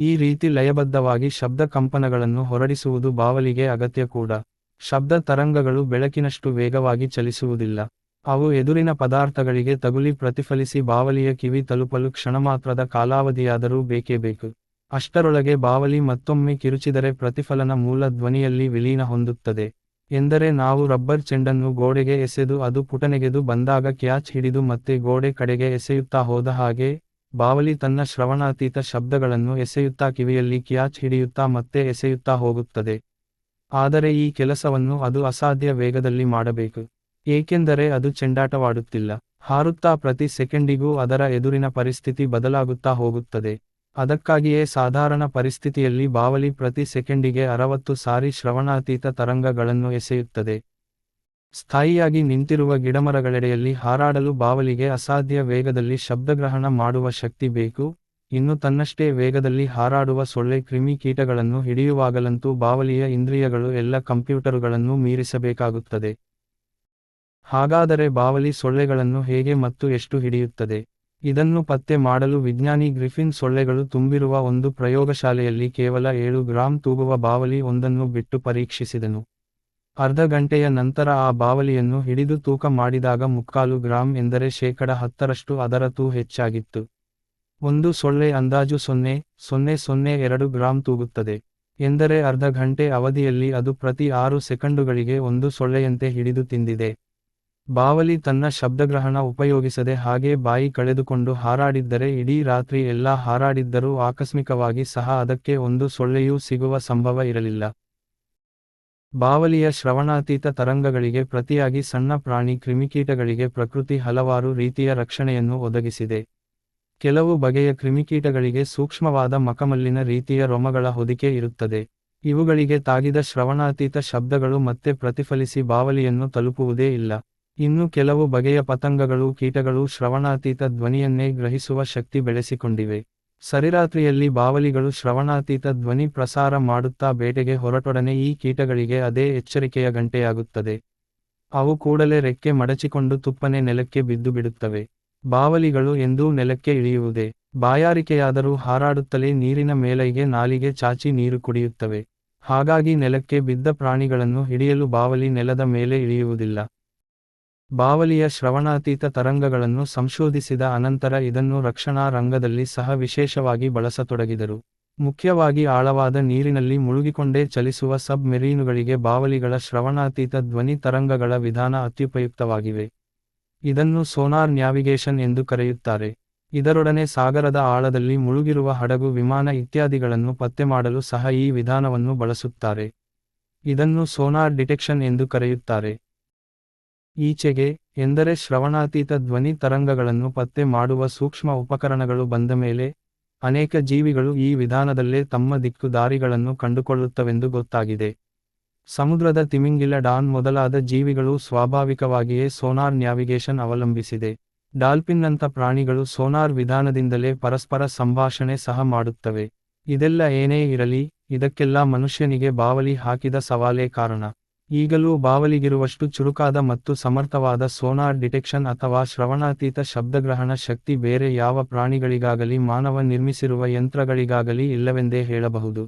ಈ ರೀತಿ ಲಯಬದ್ಧವಾಗಿ ಶಬ್ದ ಕಂಪನಗಳನ್ನು ಹೊರಡಿಸುವುದು ಬಾವಲಿಗೆ ಅಗತ್ಯ ಕೂಡ. ಶಬ್ದ ತರಂಗಗಳು ಬೆಳಕಿನಷ್ಟು ವೇಗವಾಗಿ ಚಲಿಸುವುದಿಲ್ಲ. ಅವು ಎದುರಿನ ಪದಾರ್ಥಗಳಿಗೆ ತಗುಲಿ ಪ್ರತಿಫಲಿಸಿ ಬಾವಲಿಯ ಕಿವಿ ತಲುಪಲು ಕ್ಷಣಮಾತ್ರದ ಕಾಲಾವಧಿಯಾದರೂ ಬೇಕೇ ಬೇಕು. ಅಷ್ಟರೊಳಗೆ ಬಾವಲಿ ಮತ್ತೊಮ್ಮೆ ಕಿರುಚಿದರೆ ಪ್ರತಿಫಲನ ಮೂಲ ಧ್ವನಿಯಲ್ಲಿ ವಿಲೀನ ಹೊಂದುತ್ತದೆ. ಎಂದರೆ ನಾವು ರಬ್ಬರ್ ಚೆಂಡನ್ನು ಗೋಡೆಗೆ ಎಸೆದು ಅದು ಪುಟನೆಗೆದು ಬಂದಾಗ ಕ್ಯಾಚ್ ಹಿಡಿದು ಮತ್ತೆ ಗೋಡೆ ಕಡೆಗೆ ಎಸೆಯುತ್ತಾ ಹೋದ ಹಾಗೆ ಬಾವಲಿ ತನ್ನ ಶ್ರವಣಾತೀತ ಶಬ್ದಗಳನ್ನು ಎಸೆಯುತ್ತಾ ಕಿವಿಯಲ್ಲಿ ಕ್ಯಾಚ್ ಹಿಡಿಯುತ್ತಾ ಮತ್ತೆ ಎಸೆಯುತ್ತಾ ಹೋಗುತ್ತದೆ. ಆದರೆ ಈ ಕೆಲಸವನ್ನು ಅದು ಅಸಾಧ್ಯ ವೇಗದಲ್ಲಿ ಮಾಡಬೇಕು. ಏಕೆಂದರೆ ಅದು ಚೆಂಡಾಟವಾಡುತ್ತಿಲ್ಲ. ಹಾರುತ್ತಾ ಪ್ರತಿ ಸೆಕೆಂಡಿಗೂ ಅದರ ಎದುರಿನ ಪರಿಸ್ಥಿತಿ ಬದಲಾಗುತ್ತಾ ಹೋಗುತ್ತದೆ. ಅದಕ್ಕಾಗಿಯೇ ಸಾಧಾರಣ ಪರಿಸ್ಥಿತಿಯಲ್ಲಿ ಬಾವಲಿ ಪ್ರತಿ ಸೆಕೆಂಡಿಗೆ ಅರವತ್ತು ಸಾರಿ ಶ್ರವಣಾತೀತ ತರಂಗಗಳನ್ನು ಎಸೆಯುತ್ತದೆ. ಸ್ಥಾಯಿಯಾಗಿ ನಿಂತಿರುವ ಗಿಡಮರಗಳೆಡೆಯಲ್ಲಿ ಹಾರಾಡಲು ಬಾವಲಿಗೆ ಅಸಾಧ್ಯ ವೇಗದಲ್ಲಿ ಶಬ್ದಗ್ರಹಣ ಮಾಡುವ ಶಕ್ತಿ ಬೇಕು. ಇನ್ನು ತನ್ನಷ್ಟೇ ವೇಗದಲ್ಲಿ ಹಾರಾಡುವ ಸೊಳ್ಳೆ ಕ್ರಿಮಿಕೀಟಗಳನ್ನು ಹಿಡಿಯುವಾಗಲಂತೂ ಬಾವಲಿಯ ಇಂದ್ರಿಯಗಳು ಎಲ್ಲ ಕಂಪ್ಯೂಟರುಗಳನ್ನು ಮೀರಿಸಬೇಕಾಗುತ್ತದೆ. ಹಾಗಾದರೆ ಬಾವಲಿ ಸೊಳ್ಳೆಗಳನ್ನು ಹೇಗೆ ಮತ್ತು ಎಷ್ಟು ಹಿಡಿಯುತ್ತದೆ? ಇದನ್ನು ಪತ್ತೆ ಮಾಡಲು ವಿಜ್ಞಾನಿ ಗ್ರಿಫಿನ್ ಸೊಳ್ಳೆಗಳು ತುಂಬಿರುವ ಒಂದು ಪ್ರಯೋಗಶಾಲೆಯಲ್ಲಿ ಕೇವಲ ಏಳು ಗ್ರಾಂ ತೂಗುವ ಬಾವಲಿ ಒಂದನ್ನು ಬಿಟ್ಟು ಪರೀಕ್ಷಿಸಿದನು. ಅರ್ಧ ಗಂಟೆಯ ನಂತರ ಆ ಬಾವಲಿಯನ್ನು ಹಿಡಿದು ತೂಕ ಮಾಡಿದಾಗ ಮುಕ್ಕಾಲು ಗ್ರಾಂ ಎಂದರೆ ಶೇಕಡ ಹತ್ತರಷ್ಟು ಅದರ ತೂ ಹೆಚ್ಚಾಗಿತ್ತು. ಒಂದು ಸೊಳ್ಳೆ ಅಂದಾಜು ಸೊನ್ನೆ ಸೊನ್ನೆ ಸೊನ್ನೆ ಎರಡು ಗ್ರಾಂ ತೂಗುತ್ತದೆ. ಎಂದರೆ ಅರ್ಧ ಗಂಟೆ ಅವಧಿಯಲ್ಲಿ ಅದು ಪ್ರತಿ ಆರು ಸೆಕೆಂಡುಗಳಿಗೆ ಒಂದು ಸೊಳ್ಳೆಯಂತೆ ಹಿಡಿದು ತಿಂದಿದೆ. ಬಾವಲಿ ತನ್ನ ಶಬ್ದಗ್ರಹಣ ಉಪಯೋಗಿಸದೆ ಹಾಗೆ ಬಾಯಿ ಕಳೆದುಕೊಂಡು ಹಾರಾಡಿದ್ದರೆ ಇಡೀ ರಾತ್ರಿ ಎಲ್ಲ ಹಾರಾಡಿದ್ದರೂ ಆಕಸ್ಮಿಕವಾಗಿ ಸಹ ಅದಕ್ಕೆ ಒಂದು ಸೊಳ್ಳೆಯೂ ಸಿಗುವ ಸಂಭವ ಇರಲಿಲ್ಲ. ಬಾವಲಿಯ ಶ್ರವಣಾತೀತ ತರಂಗಗಳಿಗೆ ಪ್ರತಿಯಾಗಿ ಸಣ್ಣ ಪ್ರಾಣಿ ಕ್ರಿಮಿಕೀಟಗಳಿಗೆ ಪ್ರಕೃತಿ ಹಲವಾರು ರೀತಿಯ ರಕ್ಷಣೆಯನ್ನು ಒದಗಿಸಿದೆ. ಕೆಲವು ಬಗೆಯ ಕ್ರಿಮಿಕೀಟಗಳಿಗೆ ಸೂಕ್ಷ್ಮವಾದ ಮಕಮಲ್ಲಿನ ರೀತಿಯ ರೊಮಗಳ ಹೊದಿಕೆ ಇರುತ್ತದೆ. ಇವುಗಳಿಗೆ ತಾಗಿದ ಶ್ರವಣಾತೀತ ಶಬ್ದಗಳು ಮತ್ತೆ ಪ್ರತಿಫಲಿಸಿ ಬಾವಲಿಯನ್ನು ತಲುಪುವುದೇ ಇಲ್ಲ. ಇನ್ನು ಕೆಲವು ಬಗೆಯ ಪತಂಗಗಳು ಕೀಟಗಳು ಶ್ರವಣಾತೀತ ಧ್ವನಿಯನ್ನೇ ಗ್ರಹಿಸುವ ಶಕ್ತಿ ಬೆಳೆಸಿಕೊಂಡಿವೆ. ಸರಿರಾತ್ರಿಯಲ್ಲಿ ಬಾವಲಿಗಳು ಶ್ರವಣಾತೀತ ಧ್ವನಿ ಪ್ರಸಾರ ಮಾಡುತ್ತಾ ಬೇಟೆಗೆ ಹೊರಟೊಡನೆ ಈ ಕೀಟಗಳಿಗೆ ಅದೇ ಎಚ್ಚರಿಕೆಯ ಗಂಟೆಯಾಗುತ್ತದೆ. ಅವು ಕೂಡಲೇ ರೆಕ್ಕೆ ಮಡಚಿಕೊಂಡು ತುಪ್ಪನೆ ನೆಲಕ್ಕೆ ಬಿದ್ದು ಬಿಡುತ್ತವೆ. ಬಾವಲಿಗಳು ಎಂದೂ ನೆಲಕ್ಕೆ ಇಳಿಯುವುದೇ. ಬಾಯಾರಿಕೆಯಾದರೂ ಹಾರಾಡುತ್ತಲೇ ನೀರಿನ ಮೇಲೈಗೆ ನಾಲಿಗೆ ಚಾಚಿ ನೀರು ಕುಡಿಯುತ್ತವೆ. ಹಾಗಾಗಿ ನೆಲಕ್ಕೆ ಬಿದ್ದ ಪ್ರಾಣಿಗಳನ್ನು ಹಿಡಿಯಲು ಬಾವಲಿ ನೆಲದ ಮೇಲೆ ಇಳಿಯುವುದಿಲ್ಲ. ಬಾವಲಿಯ ಶ್ರವಣಾತೀತ ತರಂಗಗಳನ್ನು ಸಂಶೋಧಿಸಿದ ಅನಂತರ ಇದನ್ನು ರಕ್ಷಣಾ ರಂಗದಲ್ಲಿ ಸಹ ವಿಶೇಷವಾಗಿ ಬಳಸತೊಡಗಿದರು. ಮುಖ್ಯವಾಗಿ ಆಳವಾದ ನೀರಿನಲ್ಲಿ ಮುಳುಗಿಕೊಂಡೇ ಚಲಿಸುವ ಸಬ್ ಮೆರೀನುಗಳಿಗೆ ಬಾವಲಿಗಳ ಶ್ರವಣಾತೀತ ಧ್ವನಿ ತರಂಗಗಳ ವಿಧಾನ ಅತ್ಯುಪಯುಕ್ತವಾಗಿವೆ. ಇದನ್ನು ಸೋನಾರ್ ನ್ಯಾವಿಗೇಷನ್ ಎಂದು ಕರೆಯುತ್ತಾರೆ. ಇದರೊಡನೆ ಸಾಗರದ ಆಳದಲ್ಲಿ ಮುಳುಗಿರುವ ಹಡಗು, ವಿಮಾನ ಇತ್ಯಾದಿಗಳನ್ನು ಪತ್ತೆ ಮಾಡಲು ಸಹ ಈ ವಿಧಾನವನ್ನು ಬಳಸುತ್ತಾರೆ. ಇದನ್ನು ಸೋನಾರ್ ಡಿಟೆಕ್ಷನ್ ಎಂದು ಕರೆಯುತ್ತಾರೆ. ಈಚೆಗೆ ಎಂದರೆ ಶ್ರವಣಾತೀತ ಧ್ವನಿ ತರಂಗಗಳನ್ನು ಪತ್ತೆ ಮಾಡುವ ಸೂಕ್ಷ್ಮ ಉಪಕರಣಗಳು ಬಂದ ಮೇಲೆ ಅನೇಕ ಜೀವಿಗಳು ಈ ವಿಧಾನದಲ್ಲೇ ತಮ್ಮ ದಿಕ್ಕು ದಾರಿಗಳನ್ನು ಕಂಡುಕೊಳ್ಳುತ್ತವೆಂದು ಗೊತ್ತಾಗಿದೆ. ಸಮುದ್ರದ ತಿಮಿಂಗಿಲ ಡಾನ್ ಮೊದಲಾದ ಜೀವಿಗಳು ಸ್ವಾಭಾವಿಕವಾಗಿಯೇ ಸೋನಾರ್ ನ್ಯಾವಿಗೇಷನ್ ಅವಲಂಬಿಸಿದೆ. ಡಾಲ್ಫಿನ್ನಂಥ ಪ್ರಾಣಿಗಳು ಸೋನಾರ್ ವಿಧಾನದಿಂದಲೇ ಪರಸ್ಪರ ಸಂಭಾಷಣೆ ಸಹ ಮಾಡುತ್ತವೆ. ಇದೆಲ್ಲ ಏನೇ ಇರಲಿ, ಇದಕ್ಕೆಲ್ಲ ಮನುಷ್ಯನಿಗೆ ಬಾವಲಿ ಹಾಕಿದ ಸವಾಲೇ ಕಾರಣ. ಈಗಲೂ ಬಾವಲಿಗಿರುವಷ್ಟು ಚುರುಕಾದ ಮತ್ತು ಸಮರ್ಥವಾದ ಸೋನಾರ್ ಡಿಟೆಕ್ಷನ್ ಅಥವಾ ಶ್ರವಣಾತೀತ ಶಬ್ದಗ್ರಹಣ ಶಕ್ತಿ ಬೇರೆ ಯಾವ ಪ್ರಾಣಿಗಳಿಗಾಗಲಿ ಮಾನವ ನಿರ್ಮಿಸಿರುವ ಯಂತ್ರಗಳಿಗಾಗಲಿ ಇಲ್ಲವೆಂದೇ ಹೇಳಬಹುದು.